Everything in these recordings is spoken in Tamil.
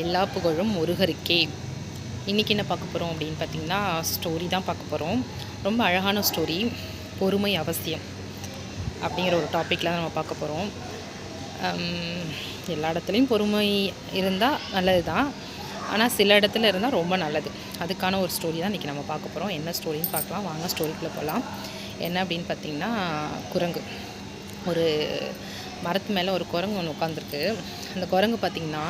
எல்லா புகழும் முருகருக்கே. இன்றைக்கி என்ன பார்க்க போகிறோம் அப்படின்னு பார்த்திங்கன்னா ஸ்டோரி தான் பார்க்க போகிறோம் ரொம்ப அழகான ஸ்டோரி பொறுமை அவசியம் அப்படிங்கிற ஒரு டாப்பிக்கில் தான் நம்ம பார்க்க போகிறோம் எல்லா இடத்துலையும் பொறுமை இருந்தால் நல்லது தான் ஆனால் சில இடத்துல இருந்தால் ரொம்ப நல்லது. அதுக்கான ஒரு ஸ்டோரி தான் இன்றைக்கி நம்ம பார்க்க போகிறோம் என்ன ஸ்டோரின்னு பார்க்கலாம். வாங்க ஸ்டோரிக்குள்ளே போகலாம் என்ன அப்படின்னு பார்த்திங்கன்னா குரங்கு. ஒரு மரத்து மேலே ஒரு குரங்கு ஒன்று உட்காந்துருக்கு அந்த குரங்கு பார்த்திங்கன்னா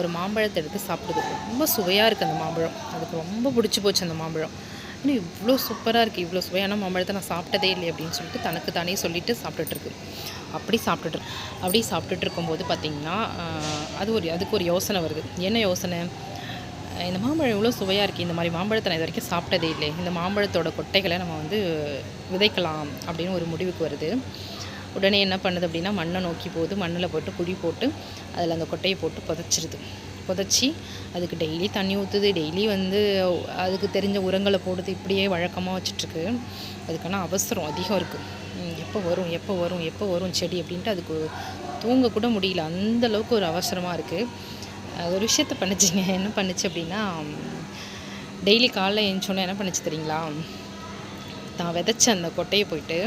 ஒரு மாம்பழத்தை எடுத்து சாப்பிடுது. ரொம்ப சுவையாக இருக்குது அந்த மாம்பழம். அதுக்கு ரொம்ப பிடிச்சி போச்சு அந்த மாம்பழம். இன்னும் இவ்வளோ சூப்பராக இருக்குது இவ்வளோ சுவையான மாம்பழத்தை நான் சாப்பிட்டதே இல்லை அப்படின்னு சொல்லிட்டு தனக்கு தானே சொல்லிட்டு சாப்பிட்டுட்ருக்கு அப்படி சாப்பிட்டுட்டு அப்படி சாப்பிட்டுட்டு இருக்கும்போது பார்த்திங்கன்னா அது ஒரு அதுக்கு ஒரு யோசனை வருது. என்ன யோசனை? இந்த மாம்பழம் இவ்வளோ சுவையாக இருக்குது இந்த மாதிரி மாம்பழத்தை நான் இது வரைக்கும் சாப்பிட்டதே இல்லை இந்த மாம்பழத்தோட கொட்டைகளை நம்ம வந்து விதைக்கலாம் அப்படின்னு ஒரு முடிவுக்கு வருது. உடனே என்ன பண்ணுது அப்படின்னா மண்ணை நோக்கி போகுது. மண்ணில் போட்டு குழி போட்டு அதில் அந்த கொட்டையை போட்டு புதைச்சிருது. புதைச்சி அதுக்கு டெய்லி தண்ணி ஊற்றுது டெய்லி வந்து அதுக்கு தெரிஞ்ச உரங்களை போடுது. இப்படியே வழக்கமாக வச்சுட்ருக்கு அதுக்கான அவசரம் அதிகம் இருக்குது எப்போ வரும் எப்போ வரும் எப்போ வரும் செடி அப்படின்ட்டு அதுக்கு தூங்க கூட முடியல. அந்தளவுக்கு ஒரு அவசரமாக இருக்குது ஒரு விஷயத்த பண்ணிச்சிங்க. என்ன பண்ணுச்சு அப்படின்னா டெய்லி காலைல எழுந்தோன்னே என்ன பண்ணிச்சு தெரியுங்களா? தான் விதைச்ச அந்த கொட்டையை போயிட்டு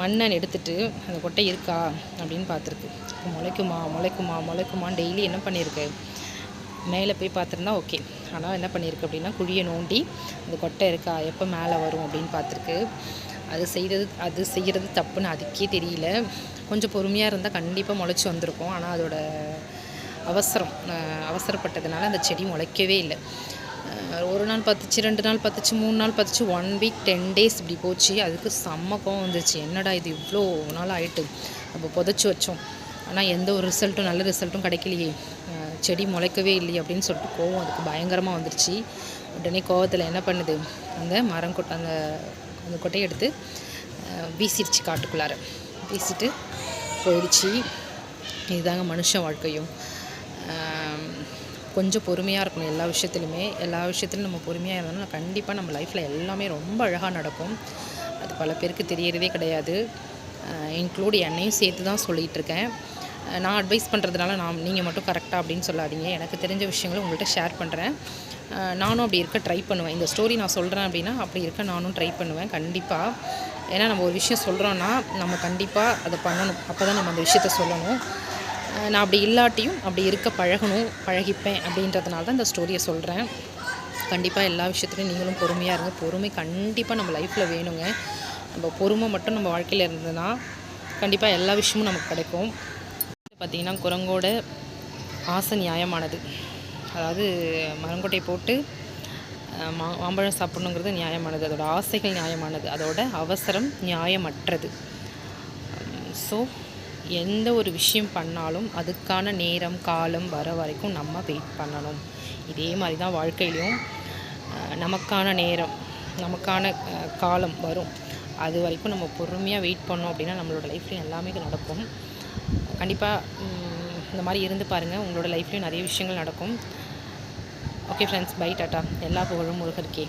மண்ணை எடுத்துட்டு அந்த கொட்டை இருக்கா அப்படின்னு பார்த்துருக்கு. முளைக்குமா முளைக்குமா முளைக்குமான்னு டெய்லி என்ன பண்ணியிருக்கு? மேலே போய் பார்த்துருந்தா ஓகே ஆனால் என்ன பண்ணியிருக்கு அப்படின்னா குழியை நோண்டி அந்த கொட்டை இருக்கா எப்போ மேலே வரும் அப்படின்னு பார்த்துருக்கு. அது செய்கிறது அது செய்கிறது தப்புன்னு அதுக்கே தெரியல. கொஞ்சம் பொறுமையாக இருந்தால் கண்டிப்பாக முளைச்சி வந்திருக்கும். ஆனால் அதோட அவசரம் அவசரப்பட்டதுனால அந்த செடி முளைக்கவே இல்லை. ஒரு நாள் பத்துச்சு ரெண்டு நாள் பத்துச்சு மூணு நாள் பத்துச்சு ஒன் வீக் டென் டேஸ் இப்படி போச்சு. அதுக்கு செம்ம கோவம் வந்துச்சு என்னடா இது இவ்வளோ நாள் ஆகிட்டு நம்ம புதைச்சி வச்சோம். ஆனால் எந்த ஒரு ரிசல்ட்டும் நல்ல ரிசல்ட்டும் கிடைக்கலையே. செடி முளைக்கவே இல்லையே அப்படின்னு சொல்லிட்டு கோவம் அதுக்கு பயங்கரமாக வந்துருச்சு. உடனே கோவத்தில் என்ன பண்ணுது? அந்த மரம் கொட்டை அந்த அந்த கொட்டையை எடுத்து வீசிடுச்சு காட்டுக்குள்ளார. வீசிட்டு போயிடுச்சு. இதுதாங்க மனுஷ வாழ்க்கையும். கொஞ்சம் பொறுமையாக இருக்கணும் எல்லா விஷயத்துலையுமே எல்லா விஷயத்துலையும் நம்ம பொறுமையாக இருந்தோம்னா கண்டிப்பாக நம்ம லைஃப்பில் எல்லாமே ரொம்ப அழகாக நடக்கும். அது பல பேருக்கு தெரியறதே கிடையாது. இன்க்ளூட் என்னையும் சேர்த்து தான் சொல்லிகிட்ருக்கேன் நான் அட்வைஸ் பண்ணுறதுனால நான் நீங்கள் மட்டும் கரெக்டாக அப்படின்னு சொல்லாதீங்க. எனக்கு தெரிஞ்ச விஷயங்களை உங்கள்கிட்ட ஷேர் பண்ணுறேன் நானும் அப்படி இருக்க ட்ரை பண்ணுவேன். இந்த ஸ்டோரி நான் சொல்கிறேன் அப்படின்னா அப்படி இருக்க நானும் ட்ரை பண்ணுவேன் கண்டிப்பாக ஏன்னா நம்ம ஒரு விஷயம் சொல்கிறோன்னா நம்ம கண்டிப்பாக அதை பண்ணணும். அப்போ தான் நம்ம அந்த விஷயத்த சொல்லணும். நான் அப்படி இல்லாட்டியும் அப்படி இருக்க பழகணும் பழகிப்பேன் அப்படின்றதுனால தான் இந்த ஸ்டோரியை சொல்கிறேன் கண்டிப்பாக எல்லா விஷயத்துலையும் நீங்களும் பொறுமையாக இருங்க. பொறுமை கண்டிப்பாக நம்ம லைஃப்பில் வேணுங்க. நம்ம பொறுமை மட்டும் நம்ம வாழ்க்கையில் இருந்ததுன்னா கண்டிப்பாக எல்லா விஷயமும் நமக்கு கிடைக்கும். பார்த்திங்கன்னா குரங்கோட ஆசை நியாயமானது. அதாவது மரங்கொட்டை போட்டு மா மாம்பழம் சாப்பிடணுங்கிறது நியாயமானது. அதோட ஆசைகள் நியாயமானது. அதோட அவசரம் நியாயமற்றது. ஸோ எந்த ஒரு விஷயம் பண்ணாலும் அதுக்கான நேரம் காலம் வர வரைக்கும் நம்ம வெயிட் பண்ணணும். இதே மாதிரி தான் வாழ்க்கையிலையும் நமக்கான நேரம் நமக்கான காலம் வரும். அது வரைக்கும் நம்ம பொறுமையாக வெயிட் பண்ணோம் அப்படின்னா நம்மளோட லைஃப்லையும் எல்லாமே நடக்கும். கண்டிப்பாக இந்த மாதிரி இருந்து பாருங்கள் உங்களோட லைஃப்லையும் நிறைய விஷயங்கள் நடக்கும். ஓகே ஃப்ரெண்ட்ஸ் பை டாட்டா எல்லா புகழும் முருகருக்கே.